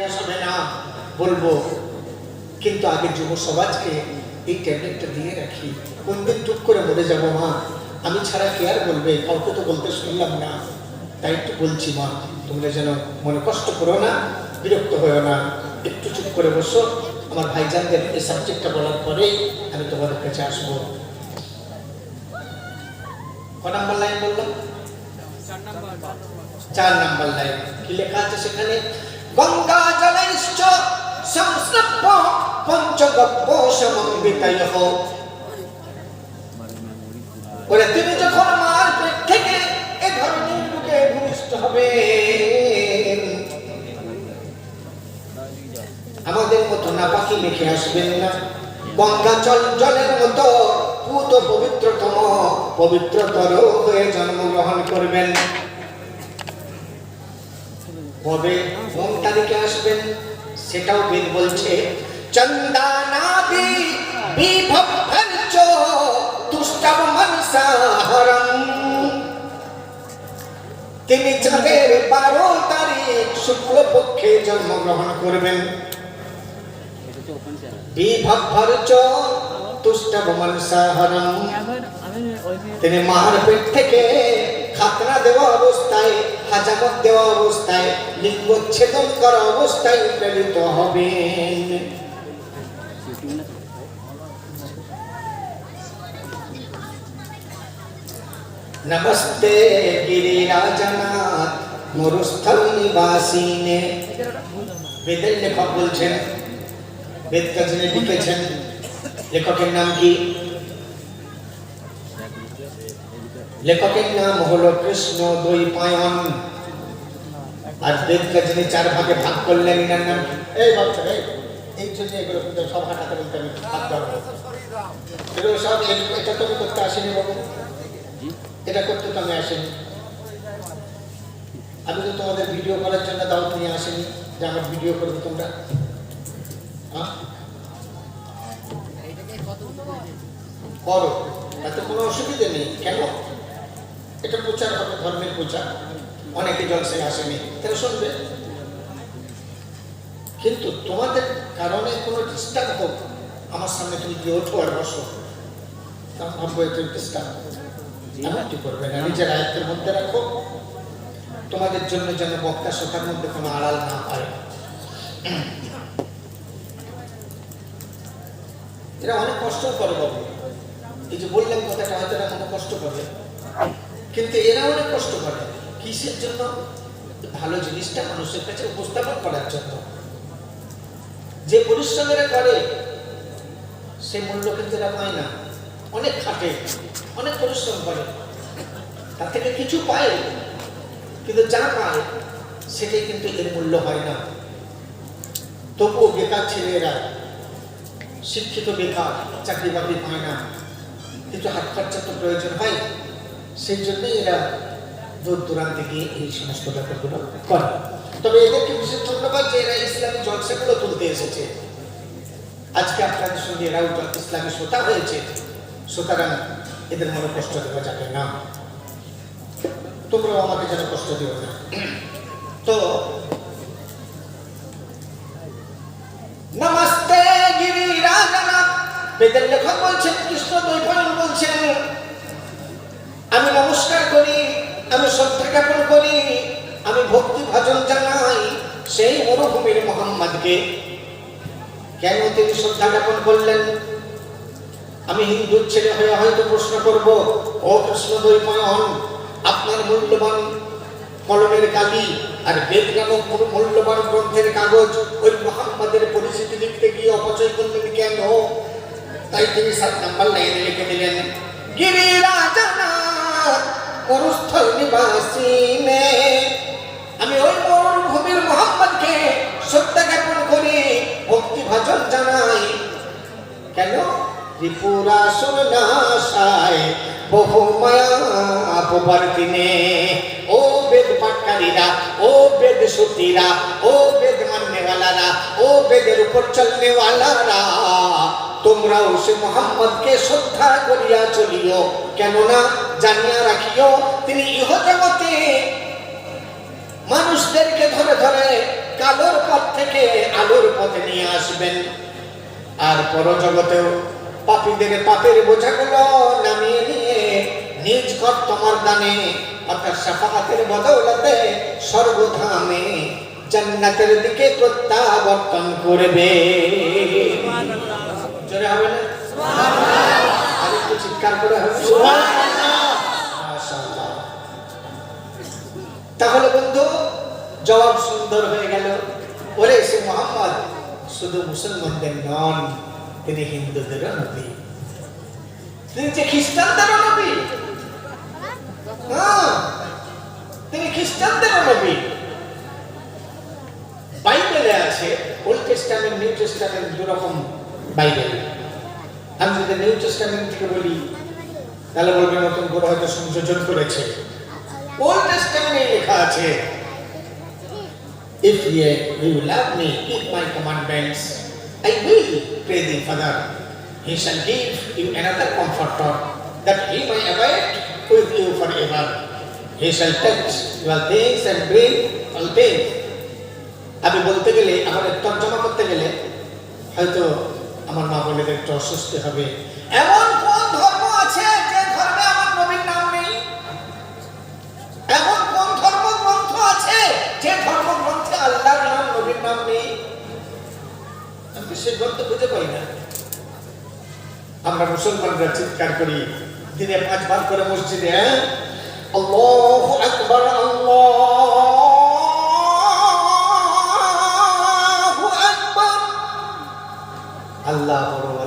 বিনাশ না বলব। কিন্তু আগে যুব সমাজকে এই ট্যাবলেটটা দিয়ে রাখি। কোনদিন টুক করে মরে যাব মা। আমি ছাড়া কে আর বলবে? কাউকে তো বলতে শুনলাম না। তাই একটু বলছি মা তোমরা যেন মনে কষ্ট করো না বিরক্ত হয়েও না। একটু চুপ করে বসো। আমার ভাইজানদের এই সাবজেক্টটা বলার পরেই আমি তোমাদের কাছে আসব। ক নাম্বার লাইন বললাম? চার নাম্বার। লাইন কি লেখা আছে সেখানে? গঙ্গা জলৈশ্চ সংস্নপ্য পঞ্চগব্য সমন্বিতয়ঃ বলে তিনি যখন পেট থেকে এ ধরনের ভূমিষ্ঠ হবে, আমাদের মতো নাপাকি মেখে আসবেন না। গঙ্গা জল জলের মতো পুত পবিত্রতম, পবিত্রতর হয়ে জন্মগ্রহণ করবেন। কবে কোন তারিখে আসবেন সেটাও বেদ বলছে। চন্দানাদি তুষ্টম মনসাহরম তিনি চাঁদের বারো তারিখ শুক্লপক্ষে জন্মগ্রহণ করবেন। বিভক্তঞ্চ তুষ্টম মনসাহরম তিনি মার পেট থেকে খাতনা দেওয়া অবস্থায় হাজামত দেওয়া অবস্থায় লিঙ্গচ্ছেদন করা অবস্থায় প্রেরিত হবেন। নমস্তে গিরিরাজনাথ মরুস্থল নিবাসিনে। বেদের লেখক বলছেন বেদটা যিনি লিখেছেন, লেখকের নাম কি? লেখকের নাম হলো কৃষ্ণ দ্বৈপায়ন আর বেদকে যিনি চার ভাগে ভাগ করলেন এনার নাম এই বাচ্চা, এই এই জন্য এগুলো সব হাঁটাতে আমি সব এটা তো করতে এটা করতে তো আমি আমি তো তোমাদের ভিডিও জন্য যে আমার ভিডিও করবে তোমরা? করো কোনো অসুবিধে নেই। কেন? এটা প্রচার হবে ধর্মের প্রচার। অনেকে জলসায় আসেনি তারা শুনবে। কিন্তু তোমাদের কারণে কোনো ডিস্টার্ব হোক আমার সামনে তুমি গিয়ে ওঠো আর বসো। তখন ভাববো এটা ডিস্টার্ব এমনটি করবে না? নিজের আয়ত্তের মধ্যে রাখো। তোমাদের জন্য যেন বক্তা শ্রোতার মধ্যে কোনো আড়াল না পায় এরা অনেক কষ্ট করে বাবু। এই যে বললাম কথাটা হয়তো কোনো কষ্ট করে কিন্তু এরা অনেক কষ্ট করে। কিসের জন্য? ভালো জিনিসটা মানুষের কাছে উপস্থাপন করার জন্য। যে পরিশ্রম করে, সে মূল্য কিন্তু এরা পায় না। অনেক খাটে, অনেক পরিশ্রম করে। তার থেকে কিছু পায়, কিন্তু যা পায়, সেটাই কিন্তু এর মূল্য হয় না। তবুও বেকার ছেলেরা, শিক্ষিত বেকার চাকরি বাকরি পায় না। কিন্তু হাত খরচা তো প্রয়োজন হয়। সেই জন্যই এরা দূর দূরান্তে গিয়ে এই সমস্ত ব্যাপারগুলো করে। তবে এদেরকে বিশেষ ধন্যবাদ যে এরা ইসলামী জলসাগুলো তুলতে এসেছে। আজকে আপনাদের সঙ্গে এরাও ইসলামী শ্রোতা হয়েছে। সুতরাং এদের মনে কষ্ট দেওয়া যাবে না। তোমরাও আমাকে যেন কষ্ট দিও না। তো, নমস্তে গিরিরাজনাথ বেদের লেখক বলছেন, কৃষ্ণ দ্বৈপায়ন বলছেন আমি নমস্কার করি, আমি শ্রদ্ধা জ্ঞাপন করি, আমি ভক্তি ভজন জানাই সেই মরুভূমির মোহাম্মদকে। কেন তিনি শ্রদ্ধা জ্ঞাপন করলেন? আমি হিন্দু ছেলে হয়ে হয়তো প্রশ্ন করব, ও কৃষ্ণ দ্বৈপায়ন আপনার মূল্যবান কলমের কালি আর বেদ নামক মূল- মূল্যবান গ্রন্থের কাগজ ওই মোহাম্মদের পরিচিতি লিখতে গিয়ে অপচয় করলেন কেন? তাই তিনি সাত নাম্বার লাইনে লিখে দিলেন। গিরিরাজনাথ মরুস্থল নিবাসিনে আমি ওই মরুভূমির মোহাম্মদকে শ্রদ্ধা জ্ঞাপন করি, ভক্তি ভজন জানাই। কেন? ত্রিপুরাসুর নাশায় বহু মায়া অপবর্তিনে ও বেদ পাটকারীরা ও বেদ সতীরা, ও বেদ মাননেওয়ালারা ও বেদের উপর চলনেওয়ালারা, তোমরাও সে মোহাম্মদকে শ্রদ্ধা করিয়া চলিও। কেননা জানিয়া রাখিও তিনি ইহ জগতে মানুষদেরকে ধরে ধরে কালোর পথ থেকে আলোর পথে নিয়ে আসবেন। আর পরজগতেও পাপীদের পাপের বোঝাগুলো নামিয়ে নিয়ে নিজ ঘর তোমার দানে অর্থাৎ সাফাহাতের বদৌলতে সর্বধামে জান্নাতের দিকে প্রত্যাবর্তন করবে। জোরে হবে না? আর একটু চিৎকার করে হবে। তাহলে বন্ধু জবাব সুন্দর হয়ে গেল। ওরে সে মোহাম্মদ শুধু মুসলমানদের নন তিনি হিন্দুদেরও নবী। তিনি যে খ্রিস্টানদেরও নবী। হ্যাঁ, তিনি খ্রিস্টানদেরও নবী। বাইবেলে আছে ওল্ড টেস্টামেন্ট নিউ টেস্টামেন্ট দুরকম বাইবেল। আমি যদি নিউ টেস্টামেন্ট থেকে বলি তাহলে বলবে নতুন করে হয়তো সংযোজন করেছে। ওল্ড লেখা আছে If ye you love me, keep my commandments. I will pray the Father. He shall give you another comforter, that he may abide with you forever. He shall touch your things and bring all things. আমি বলতে গেলে আমাদের তর্জমা করতে গেলে হয়তো আমার মা বোনেদের একটু অস্বস্তি হবে এমন সে গ্রন্থ খুঁজে পাই না। আমরা মুসলমানরা চিৎকার করি, দিনে পাঁচবার করে মসজিদে আল্লাহ আকবার, আল্লাহু আল্লাহ বড়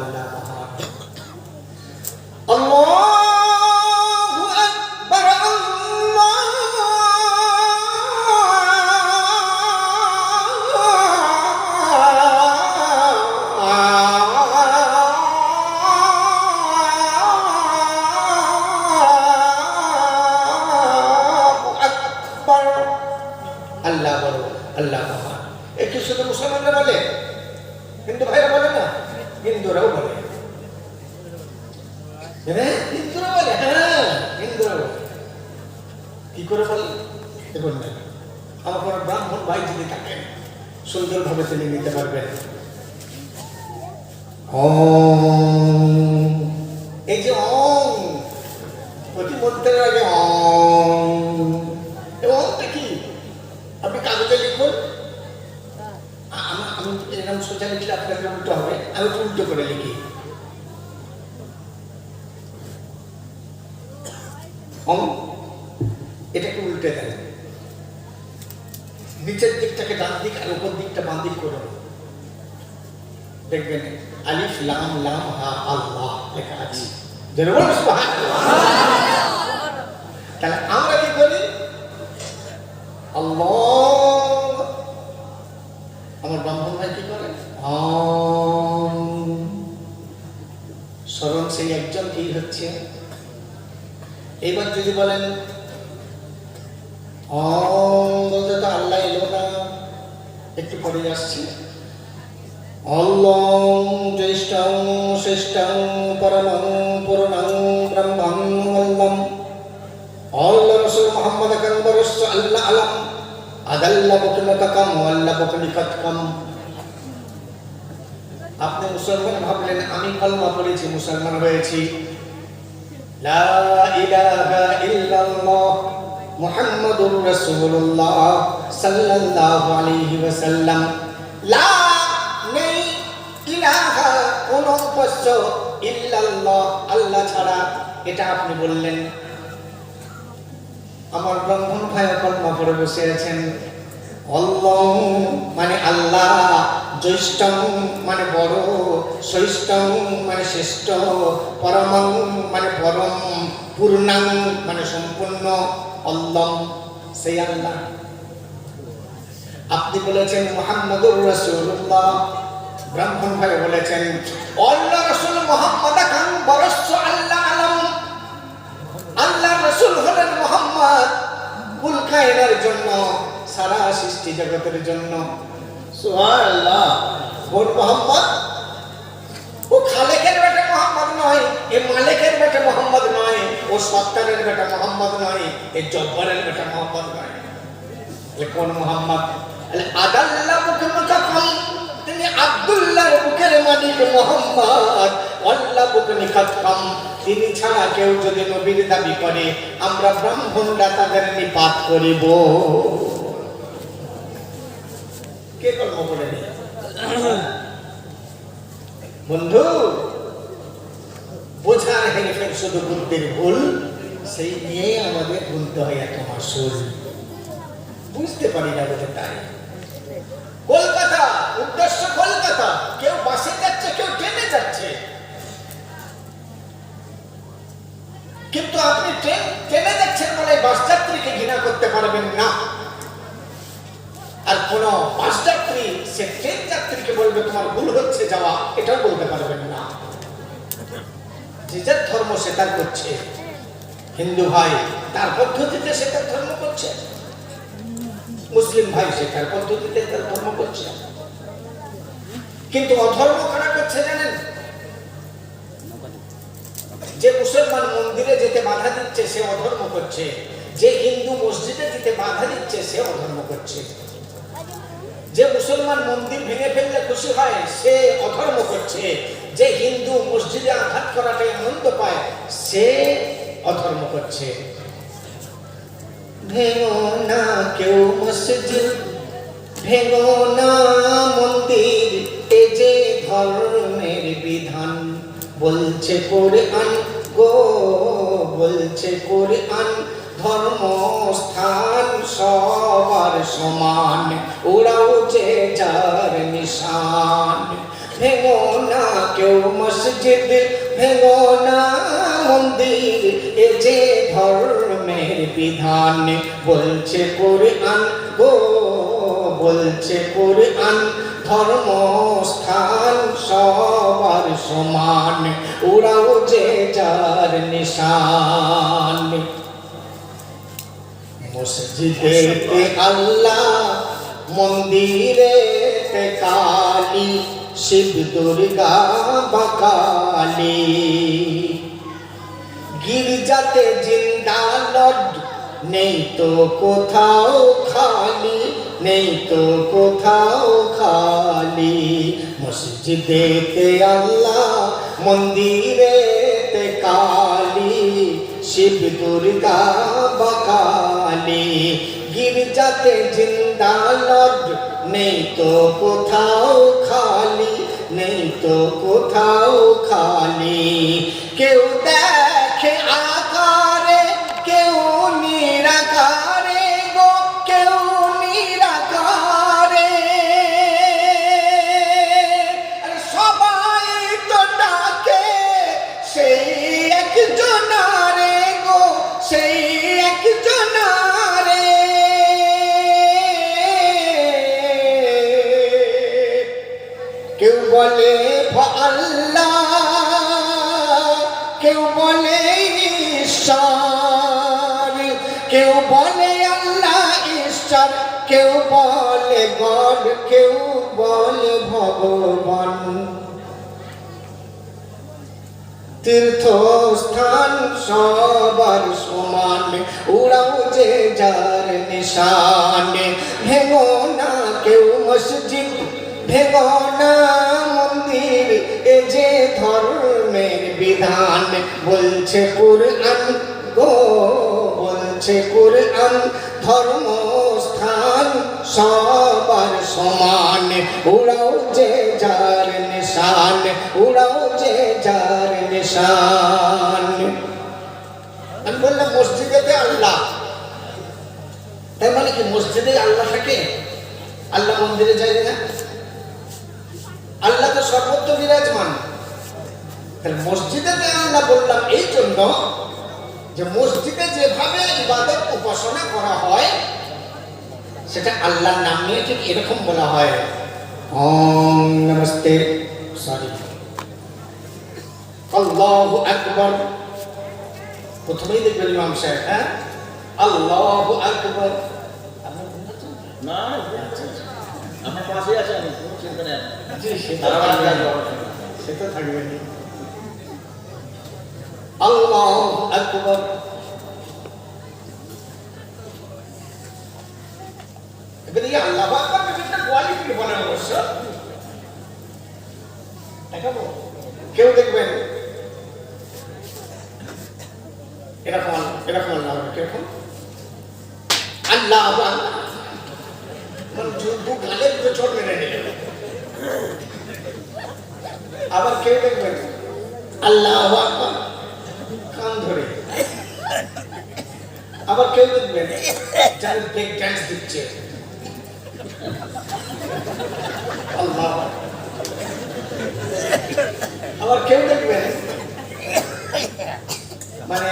সুন্দরভাবে তিনি নিতে পারবেন এই যে অং প্রতিমন্ত্রের আগে অং। অংটা কি? আপনি কাগজে লিখুন। আমি এরকম সোজা লিখলে আপনাকে উল্টো হবে। আমি উল্টো করে লিখি। অং। এটাকে উল্টে দেন। নিচের দিকটাকে ডান দিক আর উপর দিকটা বাম দিক করুন দেখবেন, আলিফ, লাম লাম, হা, আল্লাহ লেখা আছে। তাহলে আমরা কি করি? আমার ব্রাহ্মণ ভাই কি করে? স্মরণ সেই একজন কি হচ্ছে। এইবার যদি বলেন অম একটু পরে আসছি। অল্লং জ্যেষ্ঠং শ্রেষ্ঠং পরমং পূর্ণং ব্রহ্মং অল্লম। আল্লাহ রসুল মোহাম্মদ আকবরস্য আল্লাহ আলম। আদাল্লা বকলতাকাম আল্লাহ বকলিকাতকাম। আপনি মুসলমান ভাবলেন, আমি কলমা পড়েছি, মুসলমান হয়েছি। লা ইলাহা ইল্লাল্লাহ। মুহাম্মাদুর রাসূলুল্লাহ সাল্লাল্লাহু আলাইহি ওয়াসাল্লাম। লা নেই, ইলাহা কোন উপাস্য ইল্লাল্লাহ, আল্লাহ ছাড়া। এটা আপনি বললেন। আমার ব্রাহ্মণ ভাই কলমা পড়ে বসে আছেন। অল্লং মানে আল্লাহ জ্যৈষ্ঠং মানে বড় শ্রেষ্ঠং মানে শ্রেষ্ঠ, পরমং মানে পরম, পূর্ণাং মানে সম্পূর্ণ। অল্লম সেই আল্লাহ আপনি বলেছেন মোহাম্মদুর রাসূলুল্লাহ। ব্রাহ্মণ ভাই বলেছেন, আল্লাহ রাসূল মোহাম্মদ খান বরস্য আল্লাহ আলম। আল্লাহ রসুল হলেন মোহাম্মদ। কুল কায়নার জন্য, সারা সৃষ্টি জগতের জন্য। সুবহানাল্লাহ। মোহাম্মদ। ও খালেকের মোহাম্মদ নয়, এ মালিকের বেটা মোহাম্মদ নয়, ও সত্তারের বেটা মোহাম্মদ নয়, এ জব্বরের বেটা মোহাম্মদ নয়। এ কোন মোহাম্মদ? আদাল্লাহ তিনি আব্দুল্লাহর বুকের মালিক মোহাম্মদ। তিনি ছাড়া কেউ যদি নবীর দাবি করে, আমরা ব্রাহ্মণরা তাদের নিপাত করিব। কে কর্ম করে বন্ধু বোঝার হেরফের শুধু বুদ্ধির ভুল, সেই নিয়েই আমাদের গুনতে হয় এত মাসুল। বুঝতে পারি না বোধ তাই। কলকাতা, উদ্দেশ্য কলকাতা, কেউ বাসে যাচ্ছে, কেউ ট্রেনে যাচ্ছে। কিন্তু আপনি ট্রেন, ট্রেনে যাচ্ছেন বলে বাস যাত্রীকে ঘৃণা করতে পারবেন না। আর কোন বাস যাত্রী, সে ট্রেন যাত্রীকে বলবে, তোমার ভুল হচ্ছে যাওয়া। এটাও বলতে পারবেন না। যে যার ধর্ম সে তার করছে। হিন্দু ভাই তার পদ্ধতিতে সে তার ধর্ম করছে। মুসলিম ভাই সে তার পদ্ধতিতে তার ধর্ম করছে। কিন্তু অধর্ম কারা করছে জানেন? যে মুসলমান মন্দিরে যেতে বাধা দিচ্ছে, সে অধর্ম করছে। যে হিন্দু মসজিদে যেতে বাধা দিচ্ছে, সে অধর্ম করছে। যে মুসলমান মন্দির ভেঙে ফেললে খুশি হয়, সে অধর্ম করছে। যে হিন্দু মসজিদে আঘাত করাটাই আনন্দ পায়, সে অধর্ম করছে। ভেঙো না কেউ মসজিদ, ভেঙো না মন্দির, এ যে ধর্মের বিধান, বলছে করে আন গো, বলছে করে আন সবার সমান ওরাও যে যার নিশান। ভেঙো না কেউ মসজিদ, ভেঙো না মন্দির। এ যে ধর্মের বিধান, বলছে করে আন গো, বলছে করে আন ধর্মস্থান সবার সমান ওরাও যে যার নিশান। মসজিদেতে আল্লাহ মন্দিরে কালী। শিব দুর্গা বাকালী। গির্জাতে জিন্দা লড নেই তো কোথাও খালি, নেই তো কোথাও খালি। মসজিদেতে আল্লাহ, মন্দিরেতে কালী। শিব দুর্গা বাকালী। গির্জাতে জিন্দা লড নেই তো কোথাও খালি নেই তো কোথাও খালি। কেউ দেখে আকারে আল্লাহ। কেউ বলে কেউ বলে আল্লাহ ঈশ্বর, কেউ বলে কেউ বলে ভগবান। তীর্থস্থান সবার সমান ওরাও যে যার নিশান। ভেঙো না কেউ মসজিদ, ভেঙো না যে ধর্মের বিধান বলছে কুরআন গো, বলছে কুরআন ধর্মস্থান সবার সমান। ওরাও যে যার নিশান ওরাও যে যার নিশান। আমি বললাম মসজিদেতে আল্লাহ। তার মানে কি, মসজিদে আল্লাহ থাকে? আল্লাহ মন্দিরে যায় না? আল্লাহ তো সর্বত্র বিরাজমান। তাহলে মসজিদেতে আল্লাহ বললাম এই জন্য যে মসজিদে যেভাবে ইবাদত উপাসনা করা হয়, সেটা আল্লাহর নাম নিয়ে ঠিক এরকম বলা হয়। ওম নমস্তে। সরি আল্লাহু আকবার। প্রথমেই দেখবেন ইমাম সাহেব হ্যাঁ? আল্লাহু আকবার? না আমার পাশে আছে আমি কোনো চিন্তা নেই জি, সে তো তারা আমার থাকবেন। কাছে যাওয়ার সে তো থাকবেন আল্লাহু আকবার এবারে এই আল্লাহ কেউ দেখবেন? এরকম এরকম আল্লাহ কীরকম? আল্লাহ আল্লাহ মানে দু গালের দুটো চোট মেরে নিল। আবার কেউ দেখবেন আল্লাহ কান ধরে। আবার কেউ দেখবেন দিচ্ছে। আল্লাহ আবার কেউ দেখবেন মানে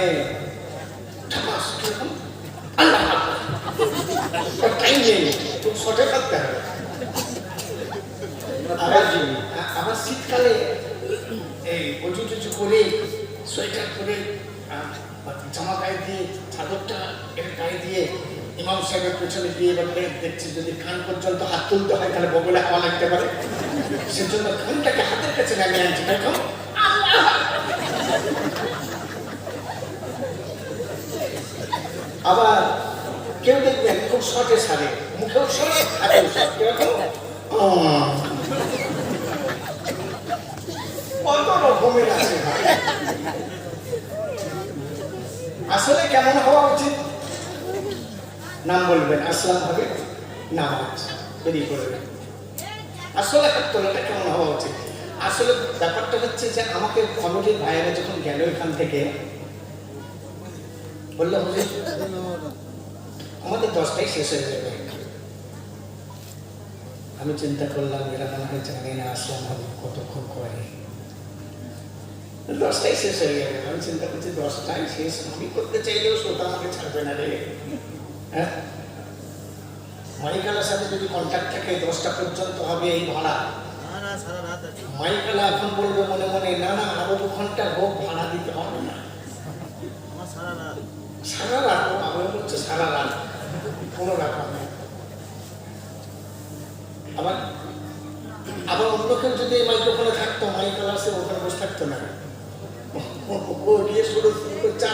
আল্লাহ টাইম খুব শর্টে থাকতে হবে। আবার আবার শীতকালে, এই উঁচু টুচু করে, সোয়েটার করে জামা গায়ে দিয়ে, চাদরটা গায়ে দিয়ে, ইমাম সাহেবের পেছনে দিয়ে এবার দেখছি যদি কান পর্যন্ত হাত তুলতে হয়, তাহলে বগলে হাওয়া লাগতে পারে। সেজন্য কানটাকে হাতের কাছে নামিয়ে আনছি। দেখো আবার কেউ দেখবেন খুব শর্টে সারে মুখেও শর্ট, হাতেও আহ। আসলে কেমন হওয়া উচিত? নাম বলবেন, আসলাম হবে নামাজ বেরিয়ে পড়বেন আসলে তোলাটা কেমন হওয়া উচিত? আসলে ব্যাপারটা হচ্ছে যে আমাকে কমিটির ভাইয়েরা যখন গেল এখান থেকে, বলল আমাদের দশটাই শেষ হয়ে যাবে। আমি চিন্তা করলাম মনে হয় জানি না আসলাম হবে কতক্ষণ করে। দশটাই শেষ হয়ে গেল। আমি চিন্তা করছি, দশটাই শেষ, আমি করতে চাইলেও শ্রোতা আমাকে ছাড়বে না রে। হ্যাঁ? মাইকালার সাথে যদি কন্ট্যাক্ট থাকে, দশটা পর্যন্ত হবে এই ভাড়া। মাইকালা এখন বলবে মনে মনে, না না, আরও দু ঘণ্টা হোক, ভাড়া দিতে হবে না। সারা রাত। সারা রাত? হচ্ছে সারা রাত। কোনো ব্যাপার নেই আবার আবার অন্য কেউ যদি এই মাইক্রোফোনে থাকতো মাইকালা সে ওখানে বসে থাকতো না। ও- গিয়ে শুরু চা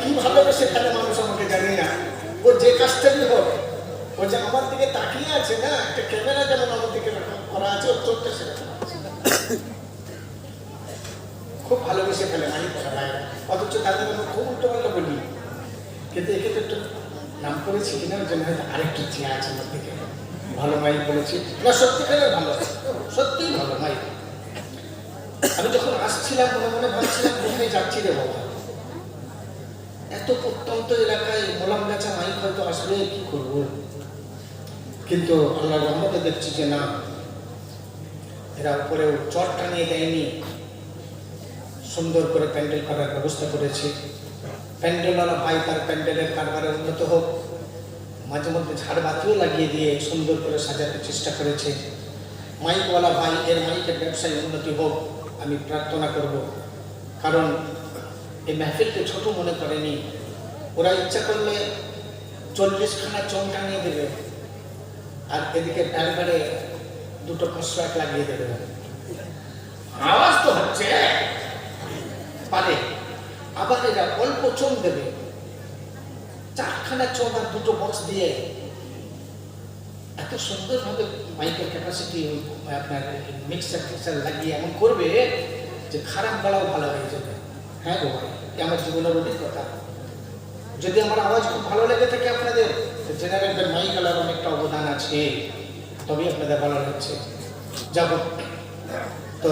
কি ভালোবেসে খেলে মানুষ আমাকে জানি ও যে কাজটাই হোক, ও যে আমার দিকে তাকিয়ে আছে না, একটা ক্যামেরা যেমন আমার দিকে করা আছে, ওর চোখটা খুব ভালোবেসে ফেলে করা ভাই অথচ তাদের আমরা খুব উল্টোপাল্টা বলি। কিন্তু এক্ষেত্রে একটু নাম করেছি কিনা জন্য হয়তো আরেকটু চেয়ে আছে আমার দিকে। ভালো মাইক বলেছি। না সত্যিকারের ভালো সত্যিই ভালো মাইক আমি যখন আসছিলাম, মনে মনে ভাবছিলাম, কোথায় যাচ্ছি রে বাবা? এত প্রত্যন্ত এলাকায় মোলাম গাছা মাইক হয়তো আসলে কি করব? কিন্তু আল্লাহ রহমতে দেখছি যে না, এরা উপরে চট টানিয়ে দেয়নি সুন্দর করে প্যান্ডেল করার ব্যবস্থা করেছে। প্যান্ডেলওয়ালা ভাই তার প্যান্ডেলের কারবারে উন্নত হোক। মাঝে মধ্যে ঝাড়বাতিও লাগিয়ে দিয়ে সুন্দর করে সাজাতে চেষ্টা করেছে। মাইকওয়ালা ভাই এর মাইকের ব্যবসায় উন্নতি হোক, আমি প্রার্থনা করব। কারণ এই মেহফিলকে ছোট মনে করেনি। ওরা ইচ্ছা করলে চল্লিশখানা চোখ টানিয়ে দেবে। আর এদিকে ব্যারবারে দুটো কনস্ট্রাক্ট লাগিয়ে দেবে। আওয়াজ তো হচ্ছে। পারে। আবার এরা অল্প চোখ দেবে। চারখানা চোখ আর দুটো বক্স দিয়ে। এত সুন্দরভাবে মাইকের ক্যাপাসিটি আপনার মিক্সার টিক্সার লাগিয়ে এমন করবে যে খারাপ গলাও ভালো হয়ে যাবে। হ্যাঁ গো আমার জীবনের অনেক কথা। যদি আমার আওয়াজ খুব ভালো লেগে থাকে আপনাদের, তো জেনে রাখবেন মাইক আলার অনেকটা অবদান আছে। তবেই আপনাদের ভালো লাগছে। যাব। তো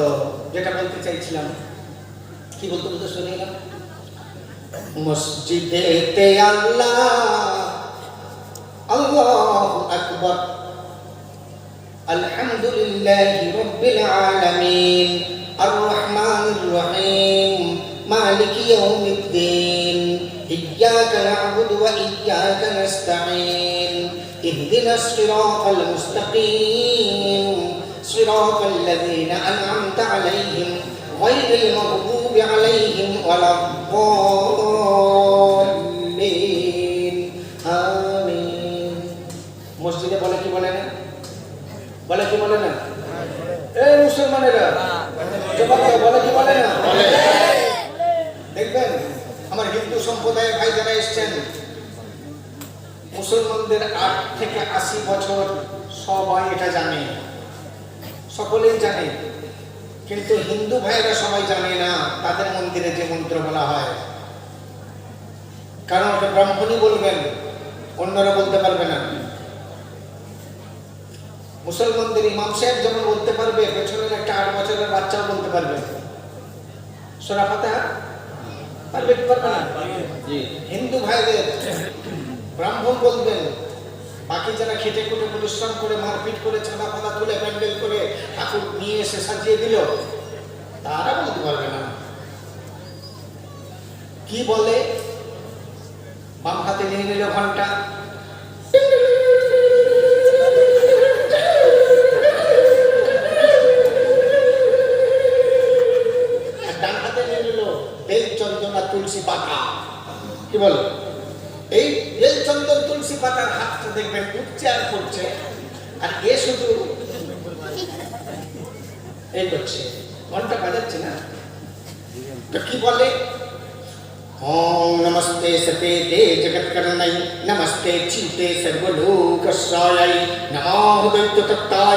যেটা বলতে চাইছিলাম কি বলতে বলতে শুনে এলাম মসজিদেতে আল্লাহ আল্লাহু আকবার الحمد لله رب العالمين الرحمن الرحيم مالك يوم الدين إياك نعبد وإياك نستعين اهدنا الصراط المستقيم صراط الذين أنعمت عليهم غير المغضوب عليهم ولا الضالين آمين মসজিদে বলে কি বলে না বলে কি বলে না এই মুসলমানেরা জবাব দাও, বলে কি বলে না দেখবেন আমার হিন্দু সম্প্রদায়ের ভাই যারা এসছেন মুসলমানদের আট থেকে আশি বছর সবাই এটা জানে সকলেই জানে কিন্তু হিন্দু ভাইয়েরা সবাই জানে না তাদের মন্দিরে যে মন্ত্র বলা হয়। কারণ ওটা ব্রাহ্মণই বলবেন অন্যরা বলতে পারবে না। মুসলমানদের ইমাম সাহেব যেমন বলতে পারবে পেছনের একটা আট বছরের বাচ্চাও বলতে পারবে। সোনা পাতা পারবে কি পারবে না? হিন্দু ভাইদের ব্রাহ্মণ বলবেন বাকি যারা খেটে খুটে পরিশ্রম করে মারপিট করে ছানা পাতা তুলে প্যান্ডেল করে ঠাকুর নিয়ে এসে সাজিয়ে দিল, তারা বলতে পারবে না। কি বলে? বাম হাতে নিয়ে নিল ঘণ্টা। ডান হাতে নিয়ে নিল বেল চন্দন তুলসী পাতা। কি বল? এই বেল চন্দন তুলসী পাতার হাতটা দেখবেন উঠছে আর পড়ছে। আর এ শুধু এই করছে। ঘণ্টা বাজাচ্ছে না। তো কি বলে? ओम नमस्ते सते ते जगत्कर्णै, नमस्ते चिन्ते सर्वलोकस्रायै नमो दैत्यतत्ताय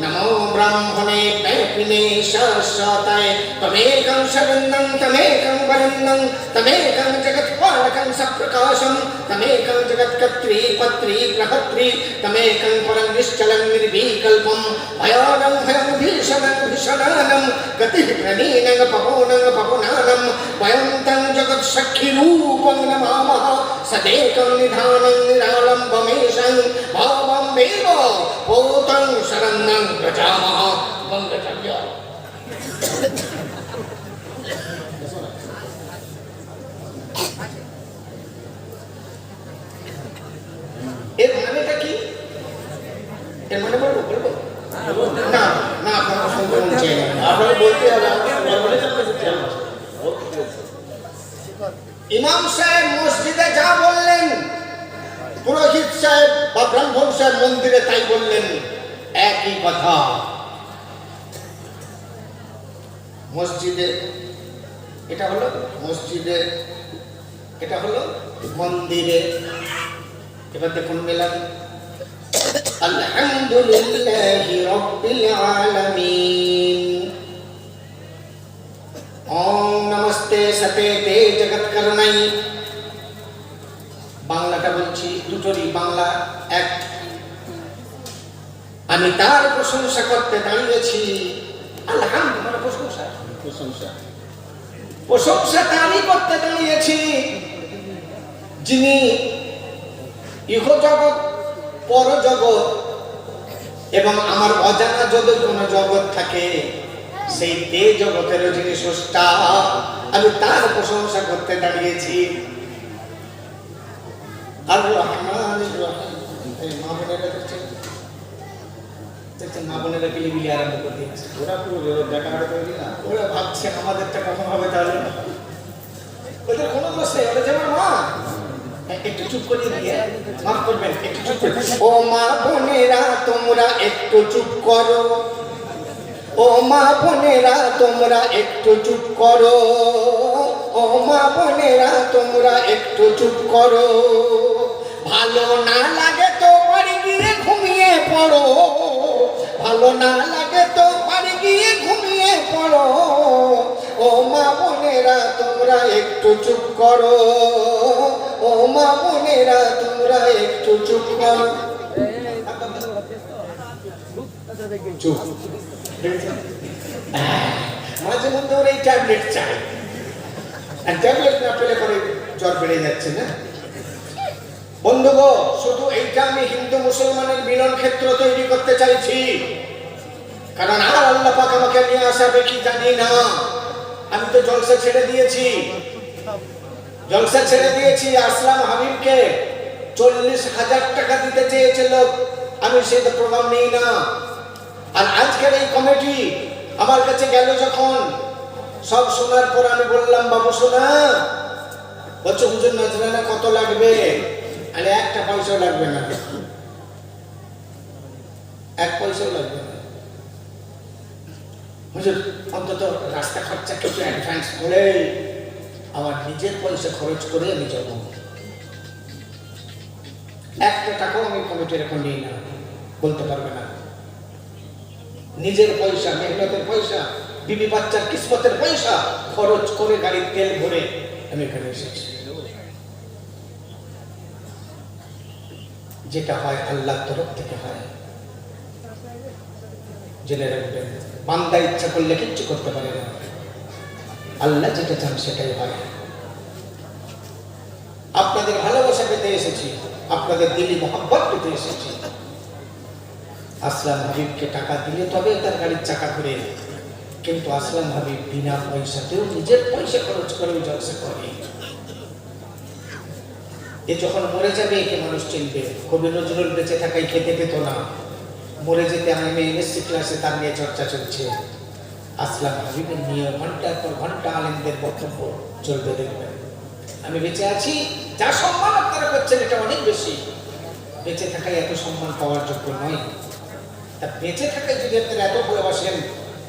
नमो ब्राह्मणे पैपिने शाश्वताय त्वमेकं शरण्यं तमेकं वरण्यं तमेकं जगत्पालकं सप्रकाशं, तमेकं जगत्कर्त्री पत्री ग्रहत्री तमेकं परं निश्चलं निर्विकल्पं, भयानं, भयं, भीषणं, भीषणानं, गतिः प्रणीनं पवनं, पवनानं నిత్యం జగత్ సఖి రూపం నమామ సదేకం నిధానం నిరాళంబమేశం భావం వేవ పోతం శరణం గజామ గంగచర్య এর মানেটা কি এর মানে বলব বলব না না আপনার সঙ্গে আপনাকে বলতে হবে ইমাম সাহেব মসজিদে যা বললেন, পুরোহিত সাহেব বা ব্রাহ্মণ সাহেব মন্দিরে তাই বললেন, একই কথা। মসজিদে এটা হলো মসজিদে, এটা হলো মন্দিরে। এবার দেখুন মেলান আলহামদুলিল্লাহি রাব্বিল আলামিন। ওম নমস্তে সতে তে জগৎ করুণাই বাংলাটা বলছি দুটোরই বাংলা এক। আমি তার প্রশংসা করতে দাঁড়িয়েছি। আলহামদুলিল্লাহ প্রশংসা। প্রশংসা। প্রশংসা তারই করতে দাঁড়িয়েছি। যিনি ইহজগৎ পরজগৎ এবং আমার অজানা যদি কোনো জগৎ থাকে সেই তে জগতেরও যিনি স্রষ্টা আমি তার প্রশংসা করতে দাঁড়িয়েছি। আর রহমান রহিম। মা বোনেরা দেখছেন? দেখছেন মা বোনেরা কিলিবিলি আরম্ভ করে দিয়েছে ওরা পুরো দেখা হারে করে না ওরা ভাবছে আমাদেরটা কখন হবে তাহলে? ওদের কোনো দোষ নেই ওরা যেমন মা। একটু চুপ করিয়ে দিয়ে মাফ করবেন একটু চুপ ও মা বোনেরা তোমরা একটু চুপ করো। ও মা বোনেরা, তোমরা একটু চুপ করো। ও মা বোনেরা, তোমরা একটু চুপ করো। ভালো না লাগে তো বাড়ি গিয়ে ঘুমিয়ে পড়ো। ভালো না লাগে তো বাড়ি গিয়ে ঘুমিয়ে পড়ো। ও মা বোনেরা, তোমরা একটু চুপ করো। ও মা বোনেরা, তোমরা একটু চুপ করো। চুপ। মাঝে মধ্যে ওরা এই ট্যাবলেট চায় আর ট্যাবলেট না পেলে পরে জ্বর বেড়ে যাচ্ছে না? বন্ধুগো শুধু এইটা আমি হিন্দু মুসলমানের মিলন ক্ষেত্র তৈরি করতে চাইছি। কারণ আর আল্লাহ পাক আমাকে নিয়ে আসাবে কি জানি না। আমি তো জলসা ছেড়ে দিয়েছি। জলসা ছেড়ে দিয়েছি আসলাম হাবিবকে। চল্লিশ হাজার টাকা দিতে চেয়েছিল আমি সেটা প্রমাণ নেই না। আর আজকের এই কমিটি আমার কাছে গেল যখন। সব শোনার পর আমি বললাম, বাবু, শোনা। বলছে, হুজুর, নজরানা কত লাগবে? আরে, একটা পয়সাও লাগবে না। এক পয়সাও লাগবে না। হুজুর, অন্তত রাস্তা খরচা কিছু অ্যাডভান্স করে আমার নিজের পয়সা খরচ করে আমি যাব। একটা টাকাও আমি কমিটির এখন নিই না। বলতে পারবে না। নিজের পয়সা, মেহনতের পয়সা, বিবি বাচ্চার কিসমতের পয়সা খরচ করে গাড়ির তেল ভরে আমি এখানে এসেছি। যেটা হয় আল্লাহর তরফ থেকে হয়। জেনে রাখবেন, বান্দা ইচ্ছা করলে কিচ্ছু করতে পারে না। আল্লাহ যেটা চান সেটাই হয়। আপনাদের ভালোবাসা পেতে এসেছি, আপনাদের দিলি মোহাম্মত পেতে এসেছি। আসলাম হাবিবকে টাকা দিলে তবে তার গাড়ির চাকা ঘুরে কিন্তু আসলাম হাবিব বিনা পয়সাতেও নিজের পয়সা খরচ করে ওই জলসা করে। এ যখন মরে যাবে, একে মানুষ চিনবে। কবি নজরুল বেঁচে থাকায় খেতে পেত না। মরে যেতে আমি এমএসসি ক্লাসে তার নিয়ে চর্চা চলছে। আসলাম হাবিবের নিয়ে ঘণ্টার পর ঘণ্টা আলেমদের বক্তব্য চলবে দেখবেন। আমি বেঁচে আছি, যা সম্মান আপনারা করছেন, এটা অনেক বেশি। বেঁচে থাকায় এত সম্মান পাওয়ার যোগ্য নয়। তা বেঁচে থাকায় যদি আপনারা এত ভালোবাসেন,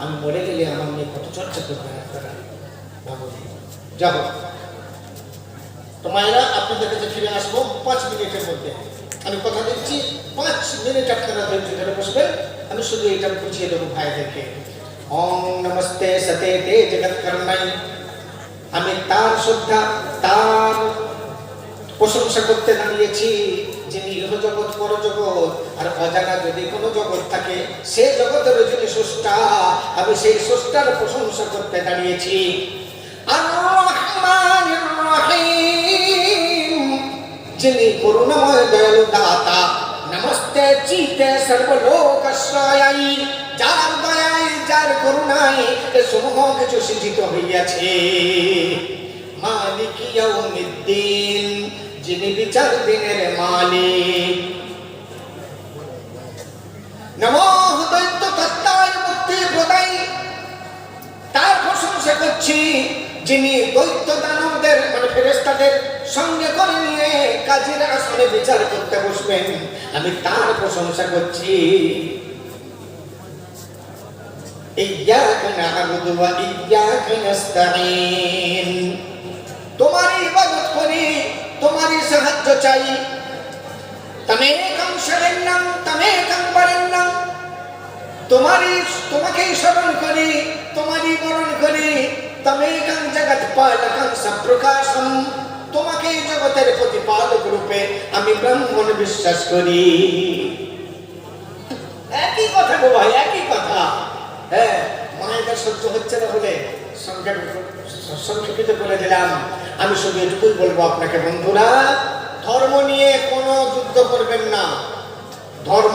আমি মরে গেলে আমার নিয়ে কত চর্চা আপনারা? যাব। তো মায়েরা, আপনাদের কাছে ফিরে আসব পাঁচ মিনিটের মধ্যে। আমি কথা দিচ্ছি, পাঁচ মিনিট আপনারা ধৈর্য ধরে বসবেন। আমি শুধু এটা বুঝিয়ে দেবো ভাইদেরকে। ওম নমস্তে সতে তে জগৎ কর্মাই আমি তার শ্রদ্ধা, তার প্রশংসা করতে দাঁড়িয়েছি যিনি ইহজগৎ পরজগৎ আর অজানা যদি কোনো জগৎ থাকে, সে জগতের যিনি স্রষ্টা, আমি সেই স্রষ্টার প্রশংসা করতে দাঁড়িয়েছি। যিনি করুণাময় দয়ালু দাতা নমস্তে, চিতে সর্বলোকাশ্রয়াই, যার দয়ায় যার করুণায় এ সমূহ কিছু সিদ্ধিত হইয়াছে। মালিক ইয়াউমিদ্দিন যিনি বিচার দিনের মালিক। তার প্রশংসা করছি যিনি দৈত্য দানবদের মানে ফেরেস্তাদের সঙ্গে করে নিয়ে কাজের আসনে বিচার করতে বসবেন। আমি তার প্রশংসা করছি। নাস্তাঈন। ইবাদত করি তোমারই সাহায্য চাই। তমেকং শরণ্যং, তমেকং বরেণ্যং। তোমারই, তোমাকেই স্মরণ করি, তোমারই বরণ করি। তমেকং জগৎ পালকং সপ্রকাশম তোমাকেই জগতের প্রতিপালক রূপে আমি ব্রাহ্মণ বিশ্বাস করি। একই কথা গো ভাই, একই কথা। হ্যাঁ মায়েদের সহ্য হচ্ছে না বলে সংক্ষেপ সংক্ষেপিত করে দিলাম। আমি শুধু এটুকুই বলব আপনাকে, বন্ধুরা, ধর্ম নিয়ে কোনো যুদ্ধ করবেন না। ধর্ম